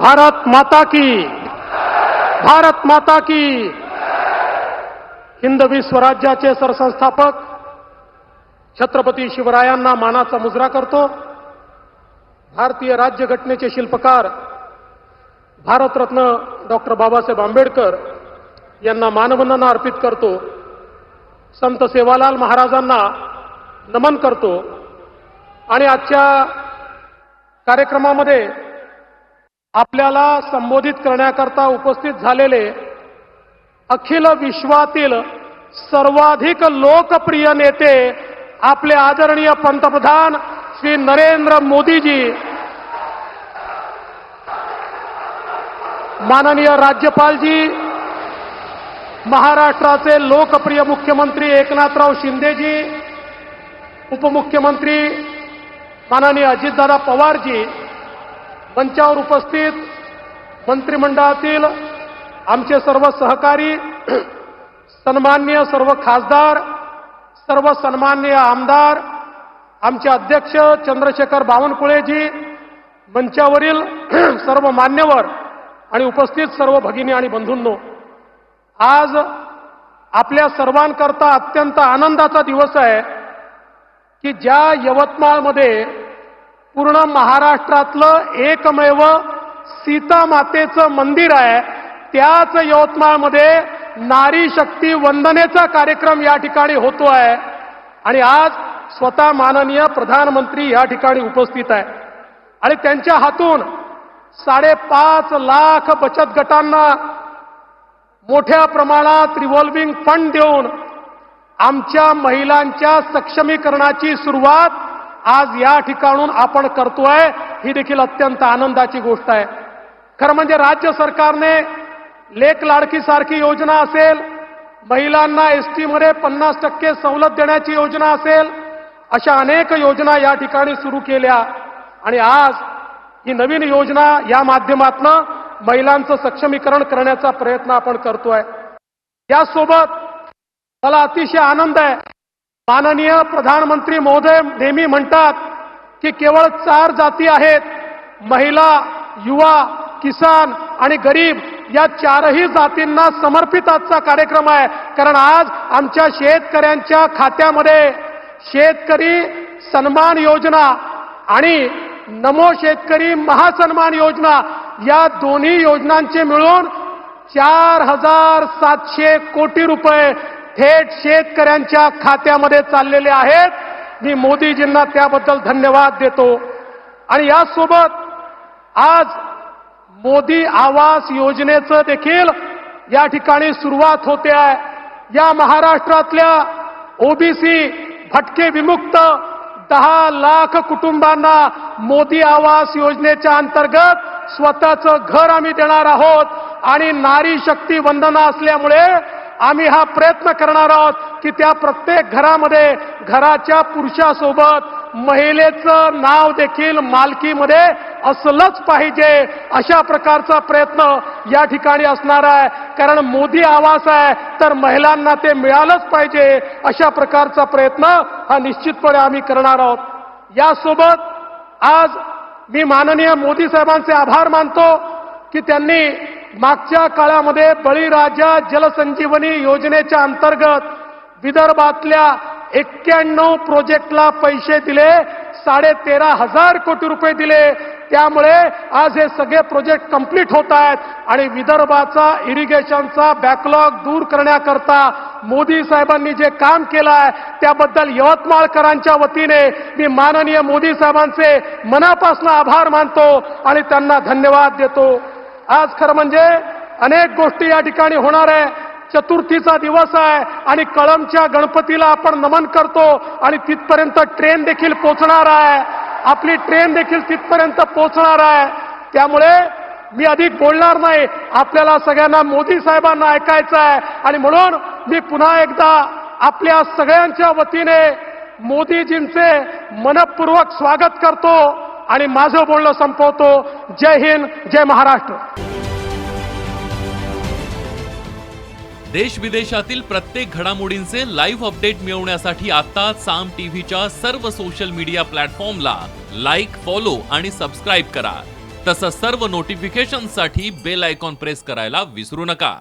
भारत माता की। भारत माता की। हिंदवी स्वराज्याचे सरसंस्थापक छत्रपती शिवरायांना मानाचा मुजरा करतो. भारतीय राज्यघटनेचे शिल्पकार भारतरत्न डॉक्टर बाबासाहेब आंबेडकर यांना मानवंदना अर्पित करतो. संत सेवालाल महाराजांना नमन करतो. आणि आजच्या कार्यक्रमामध्ये आपल्याला संबोधित करण्याकरता उपस्थित झालेले अखिल विश्वातील सर्वाधिक लोकप्रिय नेते आपले आदरणीय पंतप्रधान श्री नरेंद्र मोदीजी. माननीय राज्यपालजी महाराष्ट्राचे लोकप्रिय मुख्यमंत्री एकनाथराव शिंदेजी उपमुख्यमंत्री माननीय अजितदादा पवारजी मंचावर उपस्थित मंत्रिमंडळातील आमचे सर्व सहकारी सन्मान्य सर्व खासदार सर्व सन्मान्य आमदार आमचे अध्यक्ष चंद्रशेखर बावनकुळेजी मंचावरील सर्व मान्यवर आणि उपस्थित सर्व भगिनी आणि बंधूंनो आज आपल्या सर्वांकरता अत्यंत आनंदाचा दिवस आहे की ज्या यवतमाळमध्ये पूर्ण महाराष्ट्रातलं एकमेव सीता मातेचं मंदिर आहे. त्याच यवतमाळमध्ये नारी शक्ती वंदनेचा कार्यक्रम या ठिकाणी होतो आहे आणि आज स्वतः माननीय प्रधानमंत्री या ठिकाणी उपस्थित आहे. आणि त्यांच्या हातून साडेपाच लाख बचत गटांना मोठ्या प्रमाणात रिव्हॉल्विंग फंड देऊन आमच्या महिलांच्या सक्षमीकरणाची सुरुवात आज या ठिकाणून आपण करतोय ही देखील अत्यंत आनंदाची गोष्ट आहे. खरं म्हणजे राज्य सरकारने लेख लाडकी सारखी योजना असेल महिलांना एस टीमध्ये पन्नास टक्के सवलत देण्याची योजना असेल अशा अनेक योजना या ठिकाणी सुरू केल्या. आणि आज ही नवीन योजना या माध्यमातनं महिलांचं सक्षमीकरण करण्याचा प्रयत्न आपण करतोय. यासोबत मला अतिशय आनंद आहे माननीय प्रधानमंत्री महोदय नेहमी म्हणतात की केवळ चार जाती आहेत. महिला युवा किसान आणि गरीब. या चारही जातींना समर्पित आजचा कार्यक्रम आहे. कारण आज आमच्या शेतकऱ्यांच्या खात्यामध्ये शेतकरी सन्मान योजना आणि नमो शेतकरी महासन्मान योजना या दोन्ही योजनांचे मिळून चार हजार सातशे कोटी रुपये थेट शेतकऱ्यांच्या खात्यामध्ये चाललेले आहेत. मी मोदीजींना त्याबद्दल धन्यवाद देतो. आणि यासोबत आज मोदी आवास योजनेचं देखील या ठिकाणी सुरुवात होते आहे. या महाराष्ट्रातल्या ओबीसी भटके विमुक्त दहा लाख कुटुंबांना मोदी आवास योजनेच्या अंतर्गत स्वतःचं घर आम्ही देणार आहोत. आणि नारी शक्ती वंदना असल्यामुळे आम्ही हा प्रयत्न करणार आहोत की त्या प्रत्येक घरामध्ये घराच्या पुरुषासोबत महिलेचं नाव देखील मालकीमध्ये असलंच पाहिजे अशा प्रकारचा प्रयत्न या ठिकाणी असणार आहे. कारण मोदी आवास आहे तर महिलांना ते मिळालंच पाहिजे अशा प्रकारचा प्रयत्न हा निश्चितपणे आम्ही करणार आहोत. यासोबत आज मी माननीय मोदी साहेबांचे आभार मानतो की त्यांनी मागच्या काळामध्ये बळीराजा जलसंजीवनी योजनेच्या अंतर्गत विदर्भातल्या एक्क्याण्णव प्रोजेक्टला पैसे दिले साडेतेरा हजार कोटी रुपये दिले. त्यामुळे आज हे सगळे प्रोजेक्ट कंप्लीट होत आहेत आणि विदर्भाचा इरिगेशनचा बॅकलॉग दूर करण्याकरता मोदी साहेबांनी जे काम केलं आहे त्याबद्दल यवतमाळकरांच्या वतीने मी माननीय मोदी साहेबांचे मनापासून आभार मानतो आणि त्यांना धन्यवाद देतो. आज खरं म्हणजे अनेक गोष्टी या ठिकाणी होणार आहे. चतुर्थीचा दिवस आहे आणि कळमच्या गणपतीला आपण नमन करतो आणि तिथपर्यंत ट्रेन देखील पोचणार आहे. आपली ट्रेन देखील तिथपर्यंत पोचणार आहे. त्यामुळे मी अधिक बोलणार नाही. आपल्याला सगळ्यांना मोदी साहेबांना ऐकायचं आहे. आणि म्हणून मी पुन्हा एकदा आपल्या सगळ्यांच्या वतीने मोदीजींचे मनपूर्वक स्वागत करतो. आणि माझं बोलणं संपवतो. जय हिंद जय महाराष्ट्र. देश विदेशातील प्रत्येक घडामोडींचे लाईव्ह अपडेट मिळवण्यासाठी आता साम टीव्हीच्या सर्व सोशल मीडिया प्लॅटफॉर्मला लाईक फॉलो आणि सबस्क्राईब करा. तसंच सर्व नोटिफिकेशनसाठी बेल आयकॉन प्रेस करायला विसरू नका.